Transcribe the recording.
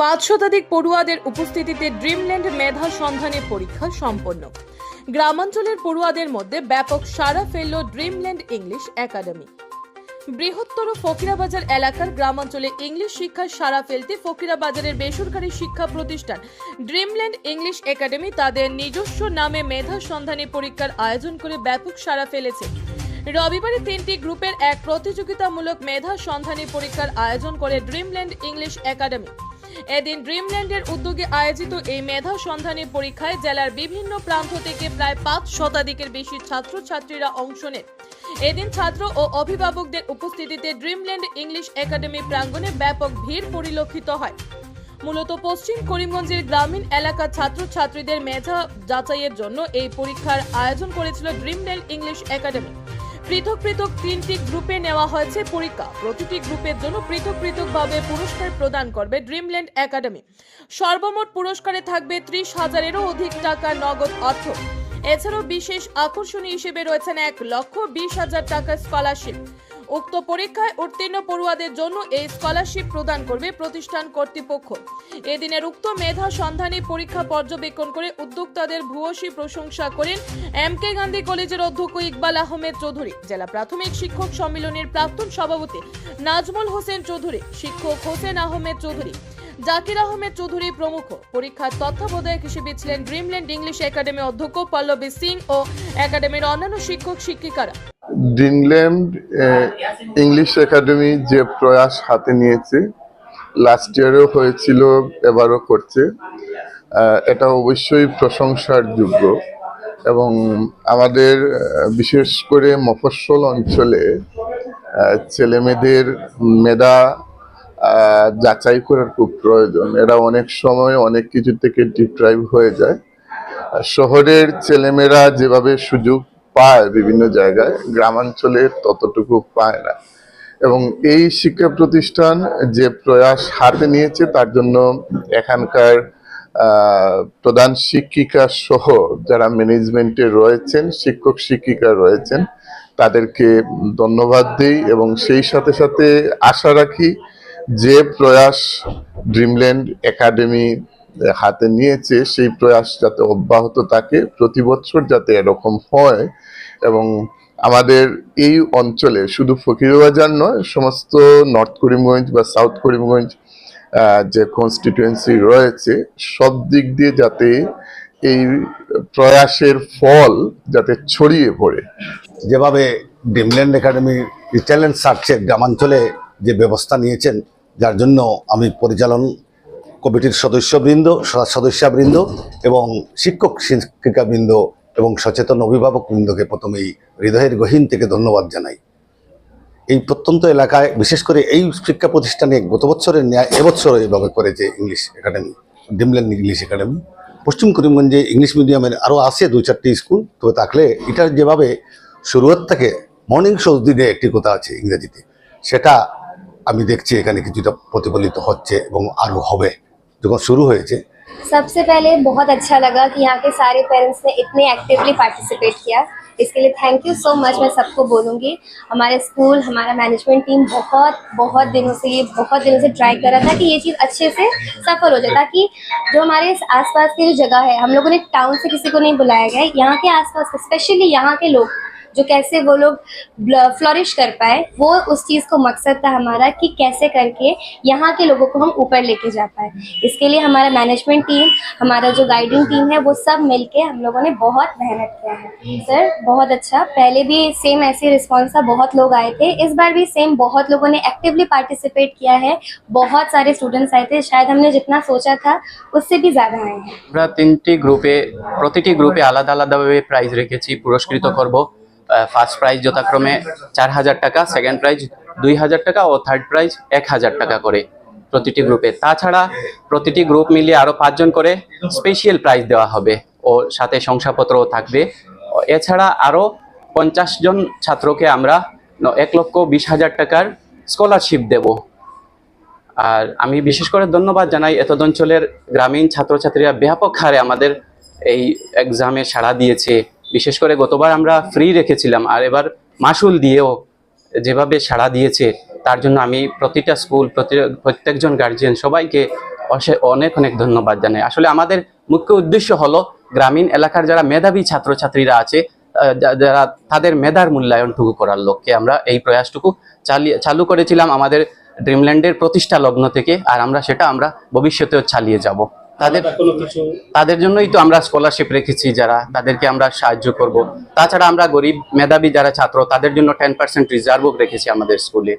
পাঁচ শতাধিক পড়ুয়াদের উপস্থিতিতে ড্রিমল্যান্ড মেধা সন্ধানের পরীক্ষা সম্পন্ন। গ্রামাঞ্চলের পড়ুয়াদের মধ্যে ব্যাপক সাড়া ফেলল ড্রিমল্যান্ড ইংলিশ একাডেমি। বৃহত্তর ফকিরাবাজার এলাকার গ্রামাঞ্চলে ইংলিশ শিক্ষার সাড়া ফেলতে ফকিরাবাজারের বেসরকারি শিক্ষা প্রতিষ্ঠান ড্রিমল্যান্ড ইংলিশ একাডেমি তাদের নিজস্ব নামে মেধা সন্ধানী পরীক্ষার আয়োজন করে ব্যাপক সাড়া ফেলেছে। রবিবারে তিনটি গ্রুপের এক প্রতিযোগিতামূলক মেধা সন্ধানী পরীক্ষার আয়োজন করে ড্রিমল্যান্ড ইংলিশ একাডেমি। এদিন ড্রিমল্যান্ডের উদ্যোগে আয়োজিত এই মেধা সন্ধানী পরীক্ষায় জেলার বিভিন্ন প্রান্ত থেকে প্রায় পাঁচ শতাধিকের বেশি ছাত্রছাত্রীরা অংশ নেন এদিন ছাত্র ও অভিভাবকদের উপস্থিতিতে ড্রিমল্যান্ড ইংলিশ একাডেমি প্রাঙ্গণে ব্যাপক ভিড় পরিলক্ষিত হয়। মূলত পশ্চিম করিমগঞ্জের গ্রামীণ এলাকার ছাত্রছাত্রীদের মেধা যাচাইয়ের জন্য এই পরীক্ষার আয়োজন করেছিল ড্রিমল্যান্ড ইংলিশ একাডেমি। পৃথক পৃথক তিনটি গ্রুপে নেওয়া হয়েছে পরীক্ষা। প্রতিটি গ্রুপের জন্য পৃথক পৃথকভাবে পুরস্কার প্রদান করবে ড্রিমল্যান্ড একাডেমি সর্বমোট পুরস্কারে থাকবে ত্রিশ হাজারেরও অধিক টাকার নগদ অর্থ। এছাড়াও বিশেষ আকর্ষণী হিসেবে রয়েছেন এক লক্ষ বিশ হাজার টাকার স্কলারশিপ। উক্ত পরীক্ষায় উত্তীর্ণ পড়ুয়াদের জন্য এই স্কলারশিপ প্রদান করবে প্রতিষ্ঠান কর্তৃপক্ষ। এদিনের উক্ত মেধা সন্ধানী পরীক্ষা পর্যবেক্ষণ করে উদ্যোক্তাদের ভূয়সী প্রশংসা করেন এম কে গান্ধী কলেজের অধ্যক্ষ ইকবাল আহমেদ চৌধুরী। জেলা প্রাথমিক শিক্ষক সম্মেলনের প্রাক্তন সভাপতি নাজমুল হোসেন চৌধুরী, শিক্ষক হোসেন আহমেদ চৌধুরী, জাকির আহমেদ চৌধুরী প্রমুখ। পরীক্ষার তত্ত্বাবধায়ক হিসেবে ছিলেন ড্রিমল্যান্ড ইংলিশ একাডেমি অধ্যক্ষ পল্লবী সিং ও একাডেমির অন্যান্য শিক্ষক শিক্ষিকারা ড্রিমল্যান্ড ইংলিশ একাডেমি যে প্রয়াস হাতে নিয়েছে লাস্ট ইয়ারেও হয়েছিল, এবারও করছে। এটা অবশ্যই প্রশংসার যোগ্য এবং আমাদের বিশেষ করে মফস্বল অঞ্চলে ছেলেমেয়েদের মেধা যাচাই করার খুব প্রয়োজন। এরা অনেক সময় অনেক কিছু থেকে ডিপ্রাইভ হয়ে যায়। শহরের ছেলেমেয়েরা যেভাবে সুযোগ পায় বিভিন্ন জায়গায়, গ্রামাঞ্চলে ততটুকু পায় না। এবং এই শিক্ষা প্রতিষ্ঠান যে প্রয়াস হাতে নিয়েছে, তার জন্য এখানকার প্রধান শিক্ষিকা সহ যারা ম্যানেজমেন্টে রয়েছেন, শিক্ষক শিক্ষিকা রয়েছেন, তাদেরকে ধন্যবাদ দিই এবং সেই সাথে সাথে আশা রাখি যে প্রয়াস ড্রিমল্যান্ড একাডেমি হাতে নিয়েছে, সেই প্রয়াস যাতে অব্যাহত থাকে, প্রতি বছর যাতে এরকম হয়। এবং আমাদের এই অঞ্চলে শুধু ফকিরবাজার নয়, সমস্ত নর্থ করিমগঞ্জ বা সাউথ করিমগঞ্জ যে কনস্টিটুয়েন্সি রয়েছে, সব দিক দিয়ে যাতে এই প্রয়াসের ফল যাতে ছড়িয়ে পড়ে। যেভাবে ড্রিমল্যান্ড একাডেমি ট্যালেন্ট সার্চের গ্রামাঞ্চলে যে ব্যবস্থা নিয়েছেন, যার জন্য আমি পরিচালন কমিটির সদস্যবৃন্দ সদস্যবৃন্দ এবং শিক্ষক শিক্ষিকাবৃন্দ এবং সচেতন অভিভাবকবৃন্দকে প্রথমেই হৃদয়ের গহীন থেকে ধন্যবাদ জানাই। এই প্রত্যন্ত এলাকায় বিশেষ করে এই শিক্ষা প্রতিষ্ঠানে গত বছরের ন্যায় এবছর এইভাবে করেছে English academy Dreamland English academy. পশ্চিম করিমগঞ্জে ইংলিশ মিডিয়ামের আরও আছে দু চারটি স্কুল, তবে থাকলে এটার যেভাবে শুরুয়াত থেকে মর্নিং শো দিনে একটি কথা আছে ইংরেজিতে, সেটা আমি দেখছি এখানে কিছুটা প্রতিফলিত হচ্ছে এবং আরও হবে। যখন শুরু হয়েছে सबसे पहले बहुत अच्छा लगा कि यहाँ के सारे पेरेंट्स ने इतने एक्टिवली पार्टिसिपेट किया इसके लिए थैंक यू सो मच मैं सबको बोलूँगी हमारे स्कूल हमारा मैनेजमेंट टीम बहुत बहुत दिनों से ये बहुत दिनों से ट्राई कर रहा था कि ये चीज़ अच्छे से सफल हो जाए ताकि जो हमारे इस आसपास की जो जगह है हम लोगों ने टाउन से किसी को नहीं बुलाया गया है यहाँ के आसपास स्पेशली यहाँ के लोग जो कैसे वो लोग फ्लरिश कर पाए वो उस चीज़ को मकसद था हमारा कि कैसे करके यहाँ के लोगों को हम ऊपर लेके जा पाए इसके लिए हमारा मैनेजमेंट टीम हमारा जो गाइडिंग टीम है वो सब मिलके हम लोगों ने बहुत मेहनत किया है सर बहुत अच्छा पहले भी सेम ऐसे रिस्पॉन्स था बहुत लोग आए थे इस बार भी सेम बहुत लोगों ने एक्टिवली पार्टिसिपेट किया है बहुत सारे स्टूडेंट्स आए थे शायद हमने जितना सोचा था उससे भी ज़्यादा आए हैं আমরা তিনটি গ্রুপে প্রতিটি গ্রুপে আলাদা আলাদাভাবে প্রাইজ রেখেছি পুরস্কৃত করব ফার্স্ট প্রাইজ যথাক্রমে চার হাজার টাকা সেকেন্ড প্রাইজ দুই হাজার টাকা ও থার্ড প্রাইজ এক হাজার টাকা করে প্রতিটি গ্রুপে তাছাড়া প্রতিটি গ্রুপ মিলিয়ে আরও পাঁচজন করে স্পেশাল প্রাইজ দেওয়া হবে ও সাথে শংসাপত্রও থাকবে। এছাড়া আরও পঞ্চাশ জন ছাত্রকে আমরা এক লক্ষ বিশ হাজার টাকার স্কলারশিপ দেব। আর আমি বিশেষ করে ধন্যবাদ জানাই এতদ অঞ্চলের গ্রামীণ ছাত্রছাত্রীরা ব্যাপক হারে আমাদের এই এক্সামে সাড়া দিয়েছে। বিশেষ করে গতবার আমরা ফ্রি রেখেছিলাম, আর এবার মাসুল দিয়েও যেভাবে সাড়া দিয়েছে, তার জন্য আমি প্রতিটা স্কুল প্রতি প্রত্যেকজন গার্জিয়ান সবাইকে অনেক অনেক ধন্যবাদ জানাই। আসলে আমাদের মুখ্য উদ্দেশ্য হলো গ্রামীণ এলাকার যারা মেধাবী ছাত্রছাত্রীরা আছে যারা তাদের মেধার মূল্যায়নটুকু করার লক্ষ্যে আমরা এই প্রয়াসটুকু চালিয়ে, চালু করেছিলাম আমাদের ড্রিমল্যান্ডের প্রতিষ্ঠা লগ্ন থেকে, আর আমরা সেটা আমরা ভবিষ্যতেও চালিয়ে যাব। তাদের তাদের জন্যই তো আমরা স্কলারশিপ রেখেছি যারা তাদেরকে আমরা সাহায্য করব। তাছাড়া আমরা গরিব মেধাবী যারা ছাত্র তাদের জন্য টেন পার্সেন্ট রিজার্ভও রেখেছি আমাদের স্কুলে